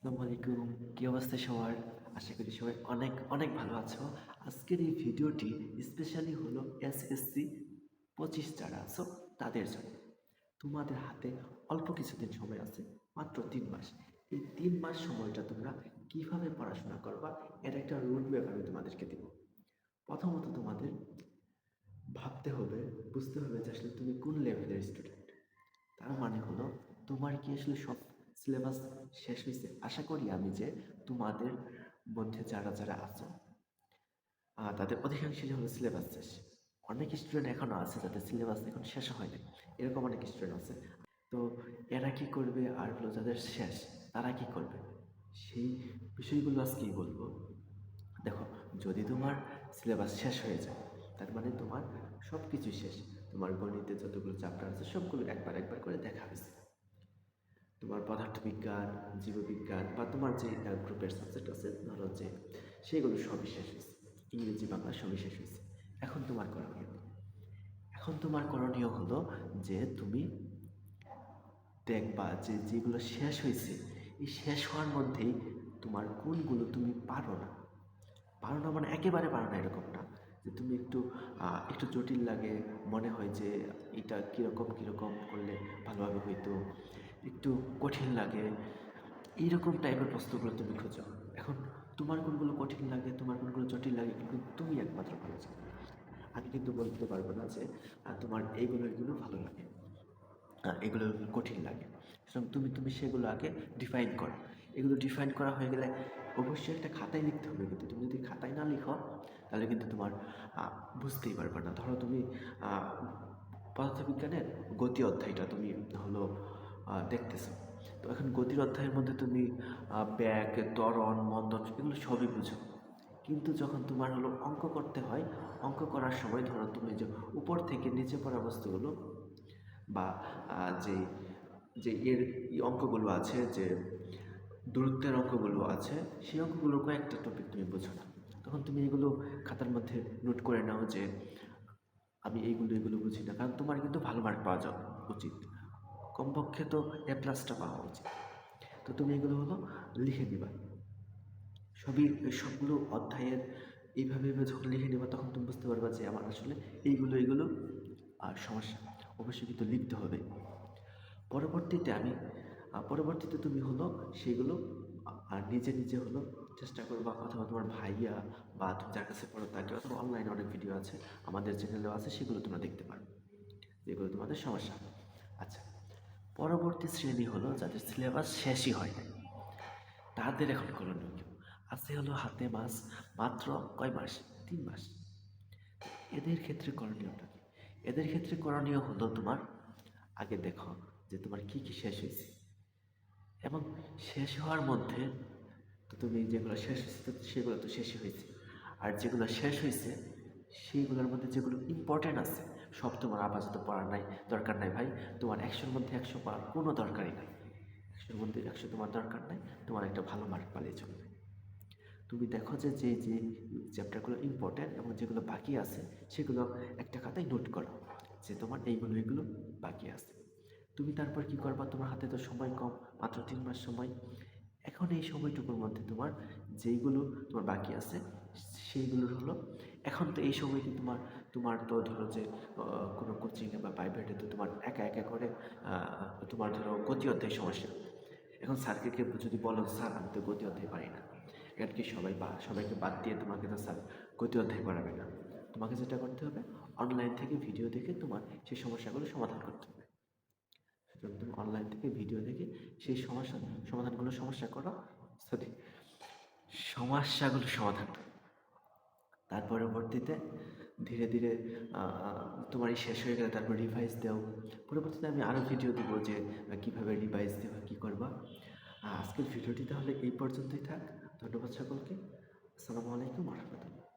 আসসালামু আলাইকুম। কি অবস্থা সবার? আশা করি সবাই অনেক অনেক ভালো আছো। আজকের এই ভিডিওটি স্পেশালি হলো এসএসসি পঁচিশ যারা আছো, তাদের জন্য। তোমাদের হাতে অল্প কিছুদিন সময় আছে, মাত্র তিন মাস। এই তিন মাস সময়টা তোমরা কীভাবে পড়াশোনা করবা, এর একটা রুট ম্যাপ আমি তোমাদেরকে দেব। প্রথমত তোমাদের ভাবতে হবে, বুঝতে হবে যে আসলে তুমি কোন লেভেলের স্টুডেন্ট তার মানে হলো, তোমার কি আসলে সব সিলেবাস শেষ হয়েছে আশা করি আমি যে তোমাদের মধ্যে যারা যারা আছো তাদের অধিকাংশই হলো সিলেবাস শেষ। অনেক স্টুডেন্ট এখনও আছে যাদের সিলেবাস এখন শেষ হয়নি। এরকম অনেক স্টুডেন্ট আছে। তো এরা কি করবে আর হলো যাদের শেষ, তারা কি করবে? সেই বিষয়গুলো আজকেই বলব। দেখো, যদি তোমার সিলেবাস শেষ হয়ে যায়, তার মানে তোমার সব কিছু শেষ। তোমার গণিতে যতগুলো চ্যাপ্টার আছে, সবগুলো একবার একবার করে দেখা হয়েছে। তোমার পদার্থবিজ্ঞান, জীববিজ্ঞান বা তোমার যে গ্রুপের সাবজেক্ট আছে ধরো যে সেগুলো সবই শেষ হয়েছে। ইংরেজি, বাংলা সবই শেষ হয়েছে। এখন তোমার করণীয় এখন তোমার করণীয় হলো যে তুমি দেখবা যে যেগুলো শেষ হয়েছে, এই শেষ হওয়ার মধ্যেই তোমার কোনগুলো তুমি পারো না। পারো না মানে একেবারে পারো না এরকম না যে তুমি একটু একটু জটিল লাগে, মনে হয় যে এটা কীরকম কীরকম করলে ভালোভাবে হইতো। একটু কঠিন লাগে। এইরকম টাইপের প্রশ্নগুলো তুমি খোঁজো। এখন তোমার কোনগুলো কঠিন লাগে, তোমার কোনগুলো জটিল লাগে, কিন্তু তুমি একমাত্র জানো আমি কিন্তু বলতে পারব না যে তোমার এইগুলো এগুলো ভালো লাগে এগুলো কঠিন লাগে। সুতরাং তুমি তুমি সেগুলো আগে ডিফাইন করো। এগুলো ডিফাইন করা হয়ে গেলে অবশ্যই একটা খাতায় লিখতে হবে। কিন্তু তুমি যদি খাতায় না লিখো, তাহলে কিন্তু তোমার বুঝতেই পারবে না। ধরো তুমি পদার্থবিজ্ঞানের গতি অধ্যায়টা তুমি হলো দেখতেছো। তো এখন গতির অধ্যায়ের মধ্যে তুমি ব্যাগ, ত্বরণ মন্দন এগুলো সবই বুঝো। কিন্তু যখন তোমার হলো অঙ্ক করতে হয়, অঙ্ক করার সময় ধরো তুমি যে উপর থেকে নিচে পড়া বস্তুগুলো বা যে যে এর অঙ্কগুলো আছে, যে দূরত্বের অঙ্কগুলো আছে, সেই অঙ্কগুলো কয়েকটা টপিক তুমি বোঝো না। তখন তুমি এগুলো খাতার মধ্যে নোট করে নাও যে, আমি এইগুলো, এগুলো বুঝি না। কারণ তোমার কিন্তু ভালো মার্ক পাওয়া যাওয়া উচিত। কমপক্ষে তো এ প্লাসটা পাওয়া উচিত। তো তুমি এগুলো হলো লিখে নিবা। সবই, সবগুলো অধ্যায়ের এইভাবে এইভাবে যখন লিখে নেবা, তখন তুমি বুঝতে পারবা যে আমার আসলে এইগুলো এইগুলো আর সমস্যা অবশ্যই কিন্তু লিখতে হবে। পরবর্তীতে আমি পরবর্তীতে তুমি হলো সেগুলো, আর নিজে নিজে হলো চেষ্টা করবা অথবা তোমার ভাইয়া বা তুমি যার কাছে পড়ো তাকে, অথবা অনলাইনে অনেক ভিডিও আছে, আমাদের চ্যানেলেও আছে, সেগুলো তোমরা দেখতে পারো। যেগুলো তোমাদের সমস্যা। আচ্ছা পরবর্তী শ্রেণি হলো যাদের সিলেবাস শেষই হয় নাই। তাদের এখন করণীয়? আছে হলো হাতে মাস, মাত্র কয় মাস? তিন মাস। এদের ক্ষেত্রে করণীয়টা কি? এদের ক্ষেত্রে করণীয় হলো তোমার, আগে দেখো যে তোমার কি কি শেষ হয়েছে। এবং শেষ হওয়ার মধ্যে তো তুমি যেগুলো শেষ হয়েছে সেগুলো তো শেষই হয়েছে। আর যেগুলো শেষ হয়েছে সেইগুলোর মধ্যে যেগুলো ইম্পর্ট্যান্ট আছে, সব তোমার আপাতত পড়ার নাই, দরকার নাই ভাই, তোমার একশোর মধ্যে একশো পড়ার কোনো দরকারই নাই। একশোর মধ্যে একশো তোমার দরকার নাই, তোমার একটা ভালো মার্ক পালিয়ে চলবে। তুমি দেখো যে যে যে চ্যাপ্টারগুলো ইম্পর্ট্যান্ট এবং যেগুলো বাকি আছে, সেগুলো একটা খাতায় নোট করো যে তোমার এইগুলো এগুলো বাকি আছে। তুমি তারপর কি করবা? তোমার হাতে তো সময় কম, মাত্র তিন মাস সময়। এখন এই সময়টুকুর মধ্যে তোমার যেইগুলো তোমার বাকি আছে, সেইগুলোর হলো এখন তো এই সময়টি তোমার তোমার তো ধরো যে কোনো কোচিংয়ে বা প্রাইভেটে তো তোমার একা একা করে তোমার ধরো গতি অধ্যায় সমস্যা। এখন স্যারকে যদি বলো, স্যার, আমি তো গতি অধ্যায় পারি না। এখন কি সবাই বা, সবাইকে বাদ দিয়ে তোমাকে তো স্যার গতি অধ্যায় করাবে না? তোমাকে যেটা করতে হবে অনলাইন থেকে ভিডিও দেখে তোমার সেই সমস্যাগুলো সমাধান করতে হবে। সুতরাং তুমি অনলাইন থেকে ভিডিও দেখে সেই সমস্যা, সমাধানগুলো সমস্যা করো। সরি, সমস্যাগুলো সমাধান তার পরবর্তীতে ধীরে ধীরে তোমার এই শেষ হয়ে গেলে তারপর রিভাইস দাও। পরবর্তীতে আমি আরও ভিডিও দেবো যে কীভাবে রিভাইস দেওয়া কী করবা। আজকের ভিডিওটি তাহলে এই পর্যন্তই থাক। ধন্যবাদ সকলকে। আসসালামু আলাইকুম রহমতুল্লাহ।